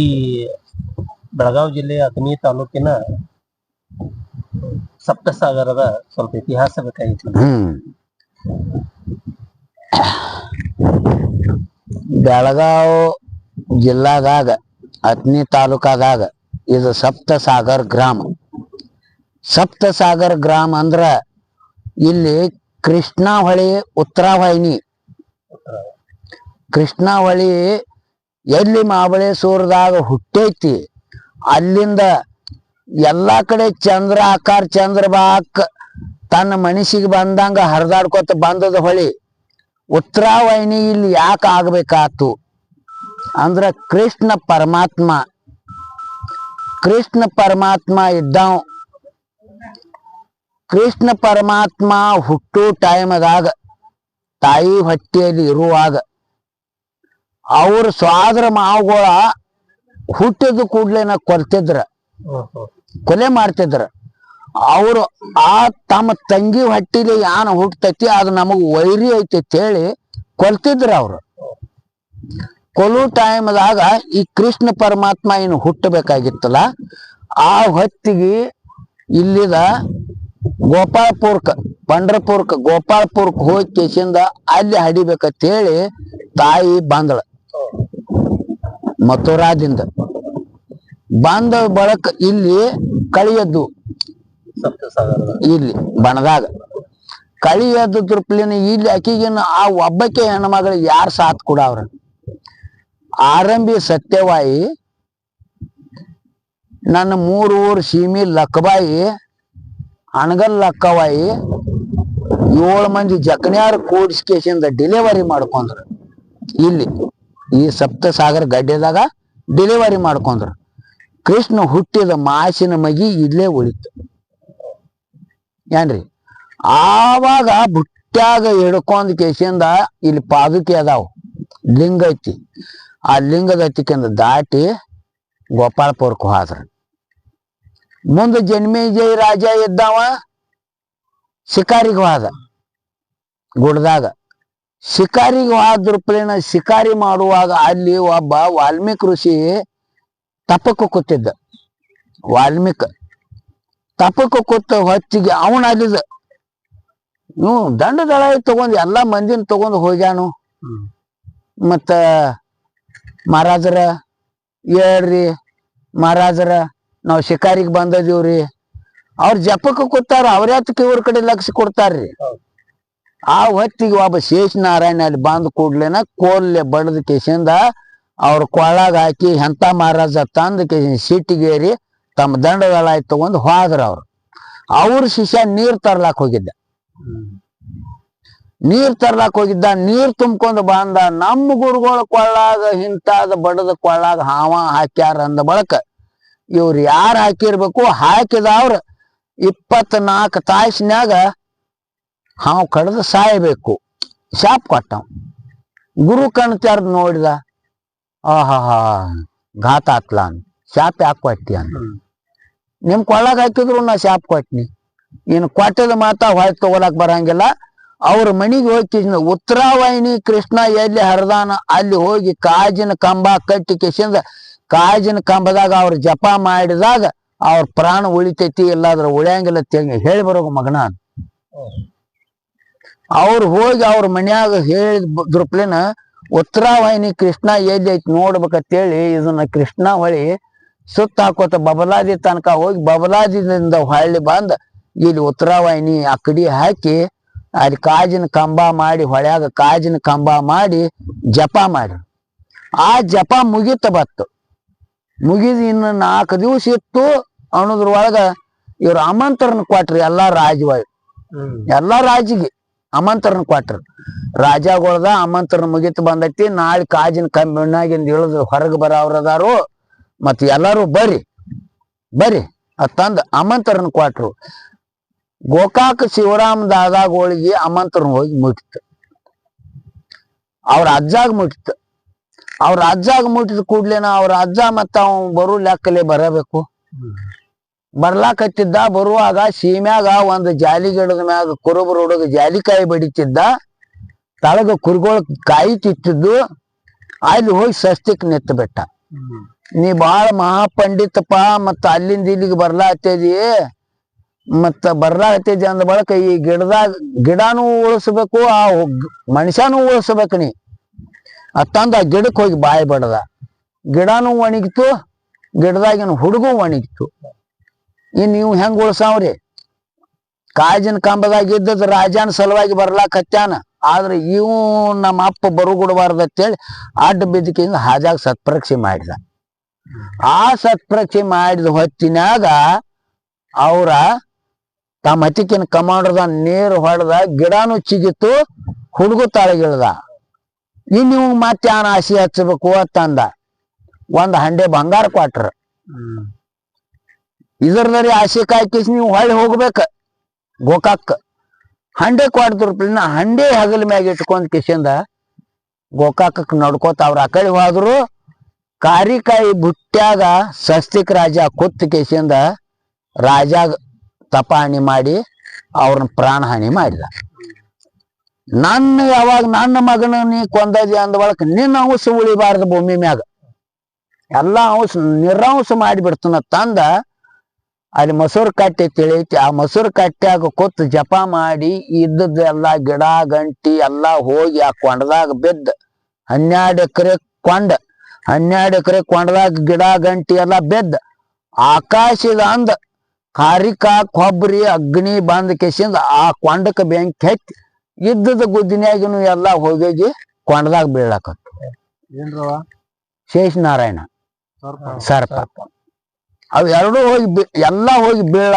ಈ ಬೆಳಗಾವಿ ಜಿಲ್ಲೆಯ ಅಥಣಿ ತಾಲೂಕಿನ ಸಪ್ತಸಾಗರದ ಸ್ವಲ್ಪ ಇತಿಹಾಸ ಬೇಕಾಗಿತ್ತು. ಬೆಳಗಾವ್ ಜಿಲ್ಲಾದಾಗ ಅಥಣಿ ತಾಲೂಕಾದಾಗ ಇದು ಸಪ್ತಸಾಗರ್ ಗ್ರಾಮ. ಸಪ್ತಸಾಗರ್ ಗ್ರಾಮ ಅಂದ್ರ ಇಲ್ಲಿ ಕೃಷ್ಣಾವಳಿ ಉತ್ತರಾವಹಿನಿ ಉತ್ತರಾವಾಹಿನಿ ಕೃಷ್ಣಾ ಹೊಳಿ ಎಲ್ಲಿ ಮಹಾಬಳೇಶ್ವರದಾಗ ಹುಟ್ಟೈತಿ, ಅಲ್ಲಿಂದ ಎಲ್ಲಾ ಕಡೆ ಚಂದ್ರ, ಆಕಾರ ಚಂದ್ರಬಾಕ್ ತನ್ನ ಮನಸ್ಸಿಗೆ ಬಂದಂಗ ಹರಿದಾಡ್ಕೊತ ಬಂದದ ಹೊಳಿ ಉತ್ತರಾವಾಹಿನಿ ಇಲ್ಲಿ ಯಾಕೆ ಆಗ್ಬೇಕಾತು? ಅಂದ್ರ ಕೃಷ್ಣ ಪರಮಾತ್ಮ ಕೃಷ್ಣ ಪರಮಾತ್ಮ ಇದ್ದಾವ್. ಕೃಷ್ಣ ಪರಮಾತ್ಮ ಹುಟ್ಟು ಟೈಮದಾಗ ತಾಯಿ ಹೊಟ್ಟೆಯಲ್ಲಿ ಇರುವಾಗ ಅವ್ರ ಸ್ವಾದ್ರ ಮಾವುಗಳ ಹುಟ್ಟಿದ ಕೂಡ್ಲೇನ ಕೊರ್ತಿದ್ರ ಕೊಲೆ ಮಾಡ್ತಿದ್ರ. ಅವರು ಆ ತಮ್ಮ ತಂಗಿ ಹಟ್ಟಿಲಿ ಯಾನ ಹುಟ್ಟತೈತಿ ಅದು ನಮಗ್ ವೈರಿ ಐತಿ ಅಂತ ಹೇಳಿ ಕೊಲ್ತಿದ್ರ ಅವ್ರು. ಕೊಲು ಟೈಮ್ದಾಗ ಈ ಕೃಷ್ಣ ಪರಮಾತ್ಮ ಏನು ಹುಟ್ಟಬೇಕಾಗಿತ್ತಲ್ಲ ಆ ಹೊತ್ತಿಗೆ ಇಲ್ಲಿದ ಗೋಪಾಳಪುರ್ಕ ಪಂಡ್ರಪುರ್ಕ ಗೋಪಾಲ್ಪುರ್ಕ್ ಹೋಗಿ ಕೇಸಿಂದ ಅಲ್ಲಿ ಹಡಿಬೇಕಂತ ಹೇಳಿ ತಾಯಿ ಬಂದಳ. ಮಥುರಾದಿಂದ. ಬಂದ ಬಳಕ ಇಲ್ಲಿ ಕಳಿಯದ್ದು. ಇಲ್ಲಿ, ಬಣದಾಗ. ಕಳಿ ಎದ್ದು ತೃಪ್ಲಿನ ಇಲ್ಲಿ ಆಕಿಗಿನ ಆ ಒಬ್ಬಕ್ಕೆ ಹೆಣ್ಮಗಳು ಯಾರು ಸಾತ್ ಕೂಡ ಅವ್ರ ಆರಂಭಿ ಸತ್ಯವಾಯಿ, ನನ್ನ ಮೂರು ಊರು ಸೀಮಿ ಲಕ್ಕಬಾಯಿ ಅಣಗಲ್ ಲಕ್ಕವಾಯಿ, ಏಳು ಮಂದಿ ಜಕನ್ಯಾರ ಕೂಡಿಸ್ಕೇಶಿಂದ ಡಿಲಿವರಿ ಮಾಡ್ಕೊಂಡ್ರು. ಇಲ್ಲಿ. ಈ ಸಪ್ತಸಾಗರ ಗಡ್ಡೆದಾಗ ಡೆಲಿವರಿ ಮಾಡ್ಕೊಂಡ್ರು. ಕೃಷ್ಣ ಹುಟ್ಟಿದ ಮಾಸಿನ ಮಗಿ ಇಲ್ಲೇ ಉಳಿತು. ಏನ್ರಿ? ಆವಾಗ ಬುಟ್ಟಾಗ ಹಿಡ್ಕೊಂಡ್ ಕೇಸಿಂದ ಇಲ್ಲಿ ಪಾದುಕೆ ಅದಾವ. ಲಿಂಗ ಐತಿ. ಆ ಲಿಂಗದ ಹತ್ತಿಕಿಂದ ದಾಟಿ ಗೋಪಾಳಪುರಕ್ಕೆ ಹೋದ್ರ. ಮುಂದೆ ಜನ್ಮೇಜಯ ರಾಜ ಇದ್ದಾವ, ಶಿಕಾರಿಗೆ ಹೋದ. ಗುಡ್ದಾಗ. ಶಿಕಾರಿಗೆ ಹೋದ್ರಪ್ಲೇನ ಶಿಕಾರಿ ಮಾಡುವಾಗ ಅಲ್ಲಿ ಒಬ್ಬ ವಾಲ್ಮೀಕಿ ಋಷಿ ತಪಕ್ಕೆ ಕೂತಿದ್ದ. ವಾಲ್ಮೀಕ ತಪಕ್ಕೆ ಕೂತ ಹೊತ್ತಿಗೆ ಅವನ ಅಲ್ಲಿದ ಇವ್ ದಂಡ ದಳ ತಗೊಂಡ್ ಎಲ್ಲಾ ಮಂದಿನ ತಗೊಂಡ್ ಹೋಗ್ಯಾನು. ಮತ್ತ ಮಹಾರಾಜರ ಹೇಳ್ರಿ ಮಹಾರಾಜರ ನಾವು ಶಿಕಾರಿಗೆ ಬಂದದೀವ್ರಿ. ಅವ್ರ ಜಪಕ್ಕೆ ಕೂತಾರ ಅವ್ರ ಯಾತಕ್ಕೆ ಇವ್ರ ಕಡೆ ಲಕ್ಷ ಕೊಡ್ತಾರ್ರಿ. ಆ ಹೊತ್ತಿಗೆ ಒಬ್ಬ ಶೇಷನಾರಾಯಣ ಅಲ್ಲಿ ಬಂದ ಕೂಡ್ಲೇನ ಕೋಲ್ಲೆ ಬಡದ ಕೇಸಿಂದ ಅವ್ರ ಕೊಳ್ಳಾಗ ಹಾಕಿ ಎಂತ ಮಹಾರಾಜ ತಂದ ಕೇಸಿಂದ ಸಿಟ್ಟಿಗೇರಿ ತಮ್ಮ ದಂಡದಳ ತಗೊಂಡು ಹೋದ್ರ ಅವ್ರು. ಅವ್ರ ಶಿಷ್ಯ ನೀರ್ ತರ್ಲಾಕ್ ಹೋಗಿದ್ದ. ನೀರ್ ತರ್ಲಾಕ್ ಹೋಗಿದ್ದ, ನೀರ್ ತುಂಬ್ಕೊಂಡ್ ಬಂದ ನಮ್ಮ ಗುರುಗಳ ಕೊಳ್ಳಾಗ ಹಿಂತಾದ ಬಡದ ಕೊಳ್ಳಾಗ ಹಾವ ಹಾಕ್ಯಾರ ಅಂದ ಬಳಕ ಇವ್ರು ಯಾರು ಹಾಕಿರ್ಬೇಕು ಹಾಕಿದವ್ರ ಇಪ್ಪತ್ನಾಲ್ಕು ತಾಸಿನ್ಯಾಗ ಹಾವು ಕಡ್ದು ಸಾಯಬೇಕು. ಶಾಪ್ ಕೊಟ್ಟವ್. ಗುರು ಕಣ್ತಾರ ನೋಡಿದ ಆಹಾ ಘಾತ ಆತ್ಲ ಅನ್ ಶಾಪ್ ಯಾಕೆ ಕೊಟ್ಟಿ ಅಂತ ನಿಮ್ ಕೊಳ್ಳಾಗ ಹಾಕಿದ್ರು ನಾ ಶಾಪ್ ಕೊಟ್ನಿ. ಇನ್ನು ಕೊಟ್ಟದ ಮಾತ ಹೊಳ್ ತಗೊಳಕ್ ಬರಂಗಿಲ್ಲ. ಅವ್ರ ಮನಿಗೆ ಹೋಗಿ ಉತ್ತರಾವಾಹಿನಿ ಕೃಷ್ಣ ಎಲ್ಲಿ ಹರಿದಾನ ಅಲ್ಲಿ ಹೋಗಿ ಕಾಜಿನ ಕಂಬ ಕಟ್ಟಿ ಕಿಸಿಂದ ಕಾಜಿನ ಕಂಬದಾಗ ಅವ್ರ ಜಪ ಮಾಡಿದಾಗ ಅವ್ರ ಪ್ರಾಣ ಉಳಿತೈತಿ ಇಲ್ಲಾದ್ರೆ ಉಳಿಯಂಗಿಲ್ಲ ತೆಂಗ ಹೇಳಿ ಬರೋ ಮಗನ. ಅವ್ರು ಹೋಗಿ ಅವ್ರ ಮನ್ಯಾಗ ದೃಪ್ಲಿನ ಉತ್ತರಾವಾಹಿನಿ ಕೃಷ್ಣ ಎಲ್ಲಿ ಐತಿ ನೋಡ್ಬೇಕಂತೇಳಿ ಇದನ್ನ ಕೃಷ್ಣ ಹೊಳಿ ಸುತ್ತ ಹಾಕೋತ ಬಬಲಾದಿ ತನಕ ಹೋಗಿ ಬಬಲಾದಿದಿಂದ ಹೊಳ್ಳಿ ಬಂದ ಇಲ್ಲಿ ಉತ್ತರಾವಾಹಿನಿ ಅಕ್ಕಡಿ ಕಡಿ ಹಾಕಿ ಅಲ್ಲಿ ಕಾಜಿನ ಕಂಬ ಮಾಡಿ ಹೊಳ್ಯಾಗ ಕಾಜಿನ ಕಂಬ ಮಾಡಿ ಜಪ ಮಾಡಿ ಆ ಜಪ ಮುಗಿತ ಬತ್ತು. ಮುಗಿದ ಇನ್ನು ನಾಲ್ಕು ದಿವಸ ಇತ್ತು ಅನ್ನೋದ್ರೊಳಗ ಇವ್ರು ಆಮಂತ್ರಣ ಕೊಟ್ರಿ ಎಲ್ಲಾ ರಾಜವಾಗಿ ಎಲ್ಲಾ ರಾಜಿಗೆ. ಆಮಂತ್ರಣ ಕೊಟ್ರು. ರಾಜಾಗೊಳ್ದ ಆಮಂತ್ರಣ ಮುಗಿತು ಬಂದೈತಿ. ನಾಳೆ ಕಾಜಿನ ಕಂಬಿನಾಗಿಂದ ಇಳಿದು ಹೊರಗೆ ಬರೋರದಾರು ಮತ್ ಎಲ್ಲಾರು ಬರ್ರಿ. ಬರ್ರಿ. ಅತ್ತಂದ ಆಮಂತ್ರಣ ಕೊಟ್ರು. ಗೋಕಾಕ ಶಿವರಾಮ ದಾದಾಗೋಳಿಗೆ ಆಮಂತ್ರಣ ಹೋಗಿ ಮುಟ್ಟಿತ್ತು ಅವ್ರ ಅಜ್ಜಾಗ ಮುಟ್ಟಿತ್ತು ಅವ್ರ ಅಜ್ಜಾಗ ಮುಟ್ಟಿದ ಕೂಡ್ಲೇನ ಅವ್ರ ಅಜ್ಜ ಮತ್ತ ಅವ್ ಬರು ಲೆಕ್ಕಲೆ ಬರಬೇಕು. ಬರ್ಲಾಕತ್ತಿದ್ದ, ಬರುವಾಗ ಸೀಮ್ಯಾಗ ಒಂದು ಜಾಲಿ ಗಿಡದ ಮ್ಯಾಗ ಕುರುಬರು ಹುಡುಗ ಜಾಲಿಕಾಯಿ ಬಡಿತಿದ್ದ. ತಳಗ ಕುರುಗೋಳ ಕಾಯಿ ತಿತ್ತಿದ್ದು. ಅಲ್ಲಿ ಹೋಗಿ ಸಸ್ತಿಕ್ ನೆತ್ತ ಬಿಟ್ಟ. ನೀ ಬಾಳ ಮಹಾಪಂಡಿತಪ್ಪ ಮತ್ತ ಅಲ್ಲಿಂದ ಇಲ್ಲಿಗೆ ಬರ್ಲಾತ್ತದಿ ಮತ್ತ ಬರ್ಲಾತ್ತದಿ ಅಂದ ಬಳಕ ಈ ಗಿಡದಾಗ ಗಿಡನೂ ಉಳಿಸ್ಬೇಕು, ಆ ಮನುಷ್ಯನೂ ಉಳಿಸ್ಬೇಕು ನೀ. ಅತ್ತಂದ ಆ ಗಿಡಕ್ಕೆ ಹೋಗಿ ಬಾಯಿ ಬಡದ. ಗಿಡನೂ ಒಣಗಿತು ಗಿಡದಾಗಿನ ಹುಡುಗು ಒಣಗಿತು ಇನ್ ನೀವು ಹೆಂಗ್ ಉಳ್ಸಾವ್ರಿ? ಕಾಜಿನ ಕಂಬದಾಗ ರಾಜನ ಸಲುವಾಗಿ ಬರ್ಲಾಕ್ ಆದ್ರೆ ಇವು ನಮ್ಮ ಅಪ್ಪ ಬರುಗುಡಬಾರ್ದು ಅಂತೇಳಿ ಅಡ್ಡ ಬಿದ್ದಕಿಂದ ಹಾಜಾಗ ಸತ್ಪರೀಕ್ಷೆ ಮಾಡಿದ. ಆ ಸತ್ಪರೀಕ್ಷೆ ಮಾಡಿದ ಹೊತ್ತಿನಾಗ ಅವ್ರ ತಮ್ಮ ಹತ್ತಿಕಿನ ಕಮಾಂಡರ್ದ ನೀರು ಹೊಡೆದ ಗಿಡನೂ ಚಿಗಿತು, ಹುಡುಗ ತಳಗಿಳ್ದ. ಇನ್ ನೀವು ಮತ್ತೆ ಆಸೆ ಹಚ್ಚಬೇಕು ಅಂತಂದ. ಒಂದ್ ಹಂಡೆ ಬಂಗಾರ ಕೊಟ್ರ. ಇದ್ರದಲ್ಲಿ ಆಸೆ ಕಾಯ್ಕಿಸ್ ನೀವು ಹೊಳ್ಳಿ ಹೋಗ್ಬೇಕ. ಗೋಕಾಕ್. ಹಂಡೆ ಕೊಡ್ದ್ರ ನಾ ಹಂಡೆ ಹಗಲ ಮ್ಯಾಗ ಇಟ್ಕೊಂಡ್ ಕಿಶಿಂದ ಗೋಕಾಕಕ್ಕೆ ನಡ್ಕೋತ ಅವ್ರ ಆ ಹೋದ್ರು. ಕಾರಿಕಾಯಿ ಬುಟ್ಟ್ಯಾಗ ಸಸ್ತಿಕ್ ರಾಜ ಕುತ್ತ ಕಿಶಿಂದ ರಾಜಾಗ ತಪಾಣಿ ಮಾಡಿ ಅವ್ರನ್ನ ಪ್ರಾಣ ಹಾನಿ ಮಾಡಿದ. ನನ್ನ ಯಾವಾಗ ನನ್ನ ಮಗನ ನೀ ಕೊಂದದಿ ಅಂದ ಬಳಕ ನಿನ್ನ ಅಂಶ ಉಳಿಬಾರ್ದು ಭೂಮಿ ಮ್ಯಾಗ. ಎಲ್ಲಾ ಅಂಶ ನಿರಂಶ ಮಾಡಿಬಿಡ್ತನ ತಂದ ಅಲ್ಲಿ ಮೊಸರು ಕಟ್ಟೆ ತಿಳಿಯತಿ ಆ ಮೊಸರು ಕಟ್ಟ್ಯಾಗ ಕೂತ್ ಜಪ ಮಾಡಿ ಇದ್ದದ್ದು ಎಲ್ಲಾ ಗಿಡ ಗಂಟಿ ಎಲ್ಲಾ ಹೋಗಿ ಆ ಕೊಂಡದಾಗ ಬಿದ್ದ ಹನ್ನೆರಡು ಎಕರೆ ಕೊಂಡ ಹನ್ನೆರಡು ಎಕರೆ ಕೊಂಡದಾಗ ಗಿಡ ಗಂಟಿ ಎಲ್ಲ ಬಿದ್ದ ಆಕಾಶದ ಅಂದ ಕಾರಿಕಾ ಕೊಬ್ಬರಿ ಅಗ್ನಿ ಬಂದ ಕೆಸಿಂದ ಆ ಕೊಂಡಕ್ಕೆ ಬೆಂಕಿ ಹತ್ತಿ ಇದ್ದದ ಗುದ್ದಿನಾಗಿನೂ ಎಲ್ಲ ಹೋಗಿ ಕೊಂಡದಾಗ ಬೀಳಕತ್ತು. ಶೇಷನಾರಾಯಣ. ಸರ್ಪ. ಅವು ಎರಡೂ ಹೋಗಿ ಬಿ ಎಲ್ಲಾ ಹೋಗಿ ಬೀಳಕ್